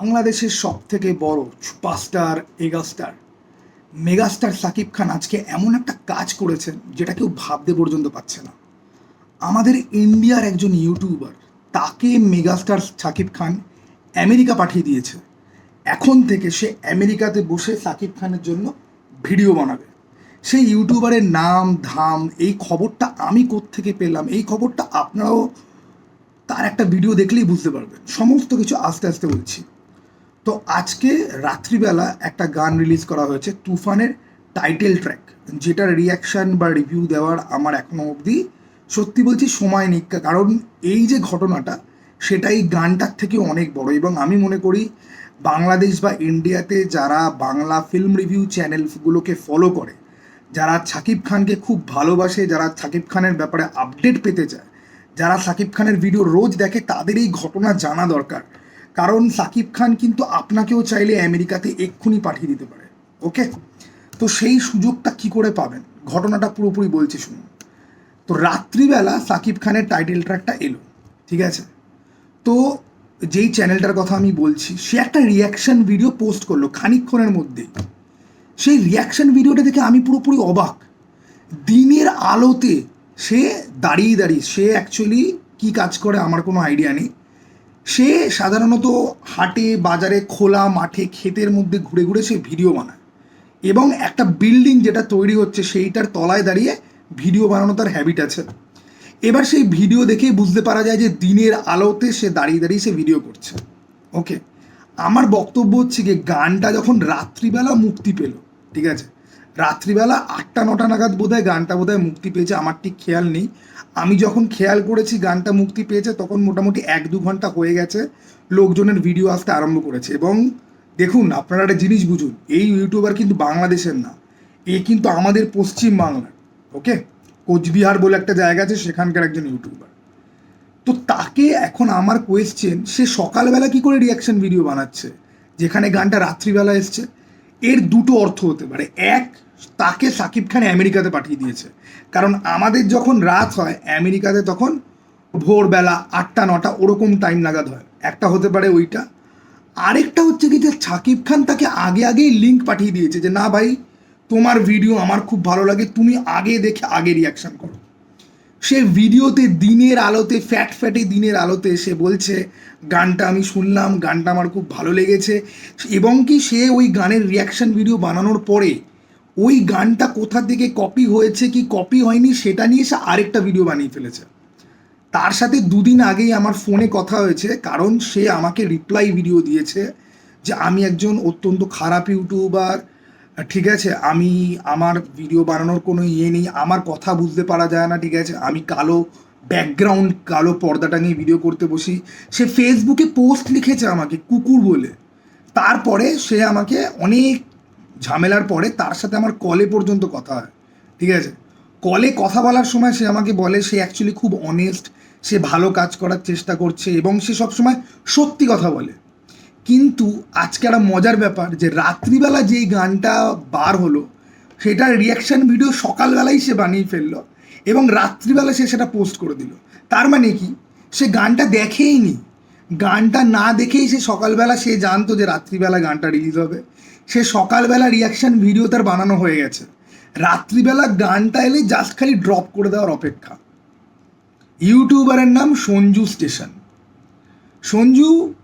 বাংলাদেশের সব থেকে বড় সুপারস্টার এগাস্টার মেগাস্টার সাকিব খান আজকে এমন একটা কাজ করেছেন যেটা কেউ ভাবতে পর্যন্ত পাচ্ছে না। আমাদের ইন্ডিয়ার একজন ইউটিউবার, তাকে মেগাস্টার সাকিব খান আমেরিকা পাঠিয়ে দিয়েছে। এখন থেকে সে আমেরিকাতে বসে সাকিব খানের জন্য ভিডিও বানাবে। সেই ইউটিউবারের নাম, ধাম, এই খবরটা আমি কোত্থেকে পেলাম, এই খবরটা আপনারাও তার একটা ভিডিও দেখলেই বুঝতে পারবেন। সমস্ত কিছু আস্তে আস্তে বলছি। তো আজকে রাত্রিবেলা একটা গান রিলিজ করা হয়েছে, তুফানের টাইটেল ট্র্যাক যেটার রিয়াকশান বা রিভিউ দেওয়ার আমার এখনও অবধি সত্যি বলছি সময় নেই, কারণ এই যে ঘটনাটা সেটা এই গানটার থেকে অনেক বড়। এবং আমি মনে করি বাংলাদেশ বা ইন্ডিয়াতে যারা বাংলা ফিল্ম রিভিউ চ্যানেলগুলোকে ফলো করে, যারা সাকিব খানকে খুব ভালোবাসে, যারা সাকিব খানের ব্যাপারে আপডেট পেতে চায়, যারা সাকিব খানের ভিডিও রোজ দেখে, তাদের এই ঘটনা জানা দরকার। কারণ সাকিব খান কিন্তু আপনাকেও চাইলে আমেরিকাতে এক্ষুনি পাঠিয়ে দিতে পারে ওকে তো সেই সুযোগটা কি করে পাবেন? ঘটনাটা পুরোপুরি বলছি, শুনুন। তো রাত্রিবেলা সাকিব খানের টাইটেল ট্র্যাকটা এলো, ঠিক আছে? তো যেই চ্যানেলটার কথা আমি বলছি, সে একটা রিয়াকশন ভিডিও পোস্ট করল খানিকক্ষণের মধ্যেই। সেই রিয়াকশন ভিডিওটা দেখে আমি পুরোপুরি অবাক। দিনের আলোতে সে দাঁড়িয়ে দাঁড়িয়ে, সে অ্যাকচুয়ালি কি কাজ করে আমার কোনো আইডিয়া নেই। সে সাধারণত হাটে, বাজারে, খোলা মাঠে, ক্ষেতের মধ্যে ঘুরে ঘুরে সে ভিডিও বানায়। এবং একটা বিল্ডিং যেটা তৈরি হচ্ছে, সেইটার তলায় দাঁড়িয়ে ভিডিও বানানো তার হ্যাবিট আছে। এবার সেই ভিডিও দেখেই বুঝতে পারা যায় যে দিনের আলোতে সে দাঁড়িয়ে দাঁড়িয়ে সে ভিডিও করছে। ওকে আমার বক্তব্য হচ্ছে কি গানটা যখন রাত্রিবেলা মুক্তি পেল, ঠিক আছে? রাত্রিবেলা আটটা, নটা নাগাদ বোধহয় গানটা বোধহয় মুক্তি পেয়েছে, আমার ঠিক খেয়াল নেই। আমি যখন খেয়াল করেছি গানটা মুক্তি পেয়েছে, তখন মোটামুটি এক, দু ঘণ্টা হয়ে গেছে, লোকজনের ভিডিও আসতে আরম্ভ করেছে। এবং দেখুন, আপনারা একটা জিনিস বুঝুন, এই ইউটিউবার কিন্তু বাংলাদেশের না, এ কিন্তু আমাদের পশ্চিম বাংলার ওকে? কোচবিহার বলে একটা জায়গা আছে, সেখানকার একজন ইউটিউবার। তো তাকে এখন আমার কোয়েশ্চেন সে সকালবেলা কি করে রিয়াকশন ভিডিও বানাচ্ছে? যেখানে গানটা রাত্রিবেলা এসছে এর দুটো অর্থ হতে পারে। এক, তাকে সাকিব খান আমেরিকাতে পাঠিয়ে দিয়েছে। কারণ আমাদের যখন রাত হয়, আমেরিকাতে তখন ভোরবেলা আটটা, নটা ওরকম টাইম নাগাদ হয়। একটা হতে পারে ওইটা। আরেকটা হচ্ছে কি যে সাকিব খান তাকে আগে আগেই লিঙ্ক পাঠিয়ে দিয়েছে যে, না ভাই, তোমার ভিডিও আমার খুব ভালো লাগে, তুমি আগে দেখে আগে রিয়াকশান করো। সে ভিডিওতে দিনের আলোতে ফ্যাট ফ্যাটে দিনের আলোতে সে বলছে, গানটা আমি শুনলাম, গানটা আমার খুব ভালো লেগেছে। এবং কি সে ওই গানের রিয়াকশন ভিডিও বানানোর পরে, ওই গানটা কোথা থেকে কপি হয়েছে কি কপি হয়নি সেটা নিয়ে সে আরেকটা ভিডিও বানিয়ে ফেলেছে। তার সাথে দুদিন আগেই আমার ফোনে কথা হয়েছে, কারণ সে আমাকে রিপ্লাই ভিডিও দিয়েছে যে, আমি একজন অত্যন্ত খারাপ ইউটিউবার ঠিক আছে, আমি আমার ভিডিও বানানোর কোনো ইয়ে নেই, আমার কথা বুঝতে পারা যায় না, ঠিক আছে? আমি কালো ব্যাকগ্রাউন্ড কালো পর্দাটা নিয়ে ভিডিও করতে বসি। সে ফেসবুকে পোস্ট লিখেছে আমাকে, কুকুর বলে। তারপরে সে আমাকে অনেক ঝামেলার পরে তার সাথে আমার কলে পর্যন্ত কথা হয়, ঠিক আছে? কলে কথা বলার সময় সে আমাকে বলে, সে অ্যাকচুয়ালি খুব অনেস্ট সে ভালো কাজ করার চেষ্টা করছে এবং সে সবসময় সত্যি কথা বলে। কিন্তু আজকে একটা মজার ব্যাপার যে রাত্রিবেলা যেই গানটা বার হলো, সেটার রিয়াকশান ভিডিও সকালবেলাই সে বানিয়ে ফেলল এবং রাত্রিবেলা সে সেটা পোস্ট করে দিল। তার মানে কি? সে গানটা দেখেই নি। গানটা না দেখেই সে সকালবেলা সে জানতো যে রাত্রিবেলা গানটা রিলিজ হবে। সে সকালবেলা রিয়াকশান ভিডিও তার বানানো হয়ে গেছে। রাত্রিবেলা গানটা এলে জাস্ট খালি ড্রপ করে দেওয়ার অপেক্ষা। ইউটিউবারের নাম সঞ্জু স্টেশন সঞ্জু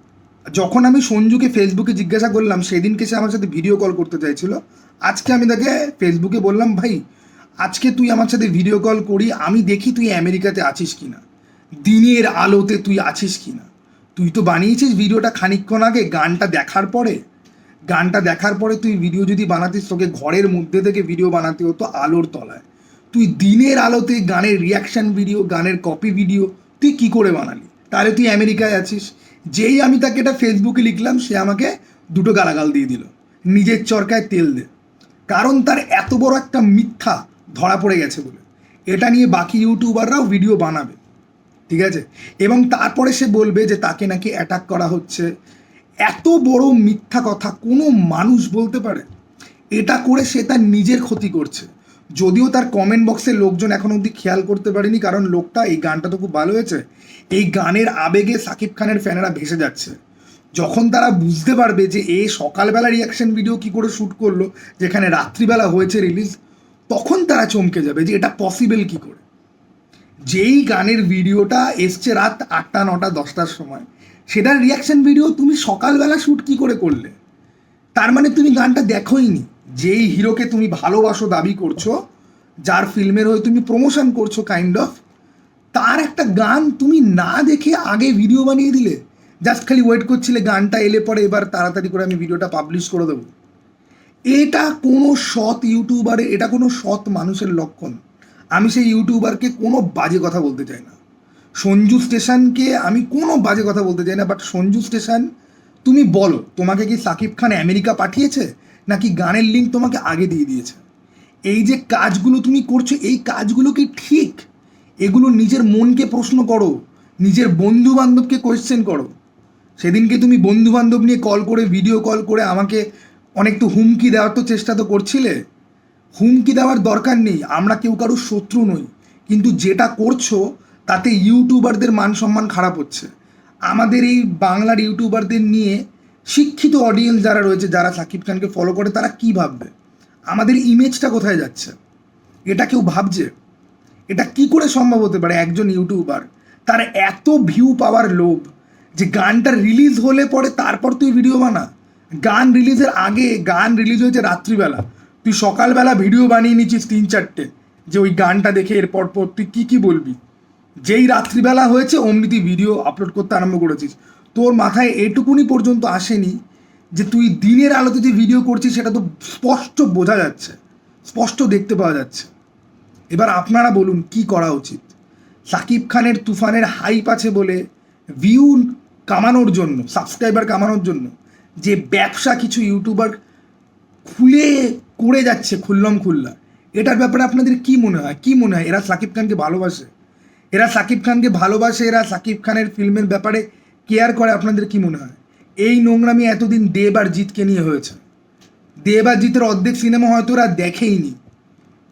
যখন আমি সঞ্জুকে ফেসবুকে জিজ্ঞাসা করলাম, সেদিনকে সে আমার সাথে ভিডিও কল করতে চাইছিল। আজকে আমি তাকে ফেসবুকে বললাম, ভাই, আজকে তুই আমার সাথে ভিডিও কল করি, আমি দেখি তুই আমেরিকাতে আছিস কি না দিনের আলোতে তুই আছিস কি না তুই তো বানিয়েছিস ভিডিওটা খানিকক্ষণ আগে, গানটা দেখার পরে। গানটা দেখার পরে তুই ভিডিও যদি বানাতিস, তোকে ঘরের মধ্যে থেকে ভিডিও বানাতে হতো আলোর তলায়। তুই দিনের আলোতে গানের রিয়াকশান ভিডিও গানের কপি ভিডিও তুই কি করে বানালি? তাহলে তুই আমেরিকায় আছিস? যেই আমি তাকে এটা ফেসবুকে লিখলাম, সে আমাকে দুটো গালাগাল দিয়ে দিল। নিজের চরকায় তেল দে। কারণ তার এত বড় একটা মিথ্যা ধরা পড়ে গেছে বলে। এটা নিয়ে বাকি ইউটিউবাররাও ভিডিও বানাবে। ঠিক আছে? এবং তারপরে সে বলবে যে তাকে নাকি অ্যাটাক করা হচ্ছে। এত বড় মিথ্যা কথা কোনো মানুষ বলতে পারে। এটা করে সে তার নিজের ক্ষতি করছে। যদিও তার কমেন্ট বক্সে লোকজন এখন অবধি খেয়াল করতে পারেনি, কারণ লোকটা এই গানটা তো খুব ভালো হয়েছে। এই গানের আবেগে সাকিব খানের ফ্যানেরা ভেসে যাচ্ছে। যখন তারা বুঝতে পারবে যে এ সকালবেলা রিয়াকশন ভিডিও কি করে শ্যুট করল, যেখানে রাত্রিবেলা হয়েছে রিলিজ তখন তারা চমকে যাবে যে এটা পসিবল কি করে। যেই গানের ভিডিওটা এসছে রাত আটটা, নটা, দশটার সময়, সেটার রিয়াকশন ভিডিও তুমি সকালবেলা শ্যুট কি করে করলে? তার মানে তুমি গানটা দেখোই নি যেই হিরোকে তুমি ভালোবাসো, দাবি করছ, যার ফিল্মের হয়ে তুমি প্রমোশন করছ কাইন্ড অফ তার একটা গান তুমি না দেখে আগে ভিডিও বানিয়ে দিলে। জাস্ট খালি ওয়েট করছিলে, গানটা এলে পরে এবার তাড়াতাড়ি করে আমি ভিডিওটা পাবলিশ করে দেবো। এটা কোনো সৎ ইউটিউবারে এটা কোনো সৎ মানুষের লক্ষণ। আমি সেই ইউটিউবারকে কোনো বাজে কথা বলতে চাই না। সঞ্জু স্টেশনকে আমি কোনো বাজে কথা বলতে চাই না বাট সঞ্জু স্টেশন, তুমি বলো, তোমাকে কি সাকিব খান আমেরিকা পাঠিয়েছে? নাকি গানের লিঙ্ক তোমাকে আগে দিয়ে দিয়েছে? এই যে কাজগুলো তুমি করছ, এই কাজগুলো কি ঠিক? এগুলো নিজের মনকে প্রশ্ন করো, নিজের বন্ধু বান্ধবকে কোয়েশ্চেন করো। সেদিনকে তুমি বন্ধু বান্ধব নিয়ে কল করে ভিডিও কল করে আমাকে অনেক তো হুমকি দেওয়ার তো চেষ্টা তো করছিলে। হুমকি দেওয়ার দরকার নেই, আমরা কেউ কারোর শত্রু নই। কিন্তু যেটা করছ, তাতে ইউটিউবারদের মান সম্মান খারাপ হচ্ছে। আমাদের এই বাংলার ইউটিউবারদের নিয়ে শিক্ষিত অডিয়েন্স যারা রয়েছে, যারা সাকিব খানকে ফলো করে, তারা কি ভাববে? আমাদের ইমেজটা কোথায় যাচ্ছে? এটা কেউ ভাবছে? এটা কি করে সম্ভব হতে পারে একজন ইউটিউবার তার এত ভিউ পাওয়ার লোভ যে গানটা রিলিজ হলে পরে তারপর তুই ভিডিও বানা। গান রিলিজের আগে, গান রিলিজ হয়েছে রাত্রিবেলা। তুই সকালবেলা ভিডিও বানিয়ে নিচ্ছিস তিন চারটে, যে ওই গানটা দেখে এরপর পর তুই কী কী বলবি? যেই রাত্রিবেলা হয়েছে, অমনি তুই ভিডিও আপলোড করতে আরম্ভ করেছিস। তোর মাথায় এটুকুনি পর্যন্ত আসেনি যে তুই দিনের আলোতে যে ভিডিও করছিস, সেটা তো স্পষ্ট বোঝা যাচ্ছে, স্পষ্ট দেখতে পাওয়া যাচ্ছে। এবার আপনারা বলুন, কি করা উচিত? সাকিব খানের তুফানের হাইপ আছে বলে ভিউ কামানোর জন্য সাবস্ক্রাইবার কামানোর জন্য, যে ব্যবসা কিছু ইউটিউবার খুলে করে যাচ্ছে, খুল্লম খুল্লা, এটার ব্যাপারে আপনাদের কি মনে হয়? কি মনে হয়? এরা সাকিব খানকে ভালোবাসে? এরা সাকিব খানকে ভালোবাসে? এরা সাকিব খানের ফিল্মের ব্যাপারে কেয়ার করে আপনাদের কি মনে হয়? এই নোংরামি এতদিন দেব আর জিতকে নিয়ে হয়েছে। দেব আর জিতের অর্ধেক সিনেমা হয়তো ওরা দেখেইনি।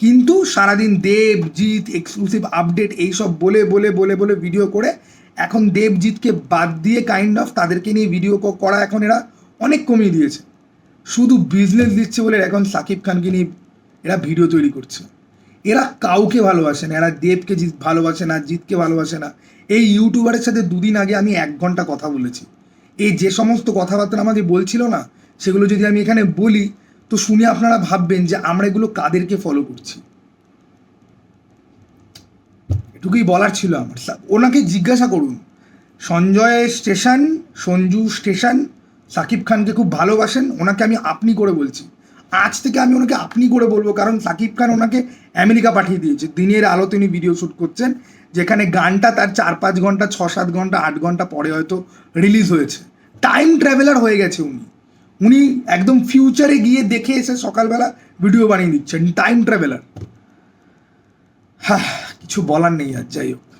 কিন্তু সারাদিন দেব, জিৎ এক্সক্লুসিভ আপডেট এইসব বলে বলে বলে বলে ভিডিও করে এখন দেবজিৎকে বাদ দিয়ে কাইন্ড অফ তাদেরকে নিয়ে ভিডিও করা এখন এরা অনেক কমিয়ে দিয়েছে। শুধু বিজনেস দিচ্ছে বলে এখন সাকিব খানকে নিয়ে এরা ভিডিও তৈরি করছে। এরা কাউকে ভালোবাসে না, এরা দেবকে জিৎ ভালোবাসে না জিতকে ভালোবাসে না। এই ইউটিউবারের সাথে দুদিন আগে আমি এক ঘণ্টা কথা বলেছি। এই যে সমস্ত কথাবার্তা আমাদের বলছিল না, সেগুলো যদি আমি এখানে বলি, তো শুনে আপনারা ভাববেন যে আমরা এগুলো কাদেরকে ফলো করছি? এটুকুই বলার ছিল আমার। ওনাকে জিজ্ঞাসা করুন। সঞ্জয় স্টেশন, সঞ্জু স্টেশন, সাকিব খানকে খুব ভালোবাসেন, ওনাকে আমি আপনি করে বলছি। আজ থেকে আমি ওনাকে আপনি করে বলব, কারণ সাকিব খান ওনাকে আমেরিকা পাঠিয়ে দিয়েছে। দিনের আলোতে তিনি ভিডিও শ্যুট করছেন। যেখানে গানটা তার চার পাঁচ ঘণ্টা, ছ সাত ঘণ্টা, আট ঘণ্টা পরে হয়তো রিলিজ হয়েছে। টাইম ট্রাভেলার হয়ে গেছে উনি। উনি একদম ফিউচারে গিয়ে দেখে এসে সকালবেলা ভিডিও বানিয়ে দিচ্ছেন। টাইম ট্রাভেলার হ্যাঁ কিছু বলার নেই আর যাই হোক।